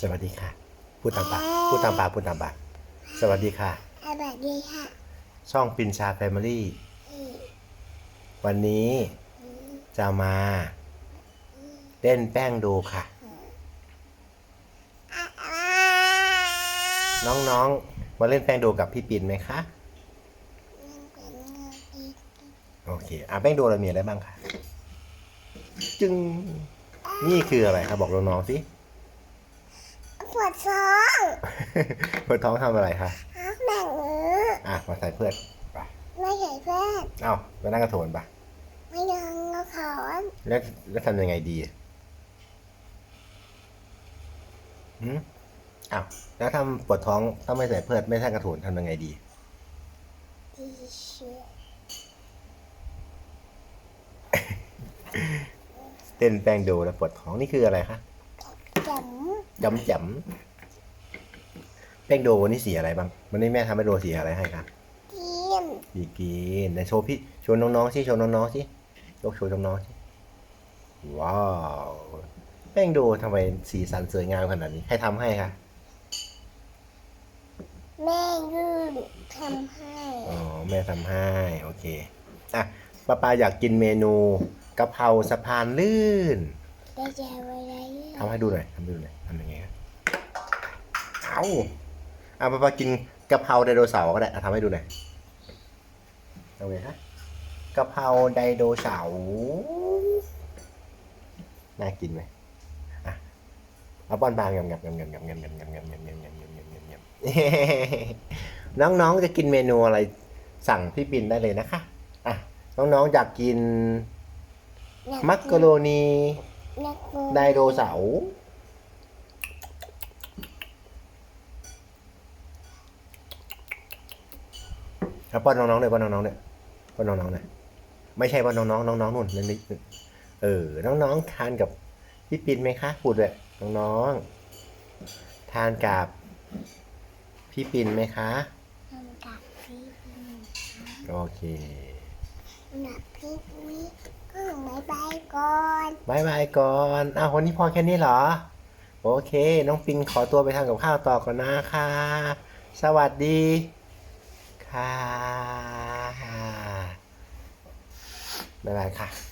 สวัสดีค่ะ พูดตามปากพูดตามปากพูดตามปากสวัสดีค่ะ สวัสดีค่ะ ช่องปินชาแฟมิลี่ วันนี้จะมาเล่นแป้งดูค่ะ น้องๆ มาเล่นแป้งดูกับพี่ปินไหมคะ โอเคอะแป้งดูเรามีอะไรบ้างคะจึง นี่คืออะไรครับบอกน้องๆสิ ปวดท้องเพื่อท้องทำอะไรคะแบ่งมืออะมาใส่เพื่อนไปไม่ใช่เพื่อนเอ้ามานั่งกระโถนปะไม่ยังก็ขอนแล้วแล้วทำยังไงดีหืมอ้าวแล้วทำปวดท้องถ้าไม่ใส่เพื่อนไม่ใส่กระโถนทำยังไงดีดีเชื่อเต้นแป้งโดแล้วปวดท้องนี่คืออะไรคะ จจำจำแป้งโดวันนี้สีอะไรบ้างวันนี้แม่ทำให้โดสีอะไรให้ครับำทีมสีกรีนไหนโชว์พี่โชว์น้องๆสิโชว์น้องๆสิยกโชว์น้องๆสิว้าวแป้งโดทำไมสีสันสวยงามขนาดนี้ใครทำให้คะแม่ยื่นทำให้อ๋อแม่ทำให้โอเคอะป้าปาอยากกินเมนูกะเพราสะพานลื่น ได้เจออะไรทำให้ดูหน่อยทำให้ดูหน่อยทำยังไงครับเอาอะป้าปากินกะเพราไดโนเสาร์ก็ได้อะทำให้ดูหน่อยเอาไงฮะกะเพราไดโนเสาร์น่ากินไหมอะเอาป้อนปลาเงียบเงียบเงียบเงียบเงียบเงียบเงียบเงียบเงียบเงียบเงียบเงียบเงียบเงียบเงียบเงียบน้องๆจะกินเมนูอะไรสั่งพี่ปินได้เลยนะคะอะน้องๆอยากกินมักกะโรนี ไดโนเสาร์แล้วป้อนน้องๆเลยป้อนน้องๆเลยป้อนน้องๆเลยไม่ใช่ป้อนน้องๆน้องๆนู่นนั่นนี่เออ น้องๆทานกับพี่ปินไหมคะพูดเลยน้องๆทานกับพี่ปินไหมคะทำกับพี่พีโอเค หนักพี่พีก็บายบายก่อนบายบายก่อนอ้าววันนี้พอแค่นี้เหรอ โอเค น้องปิงขอตัวไปทำกับข้าวต่อก่อนนะคะสวัสดีค่ะ บ๊ายบายค่ะ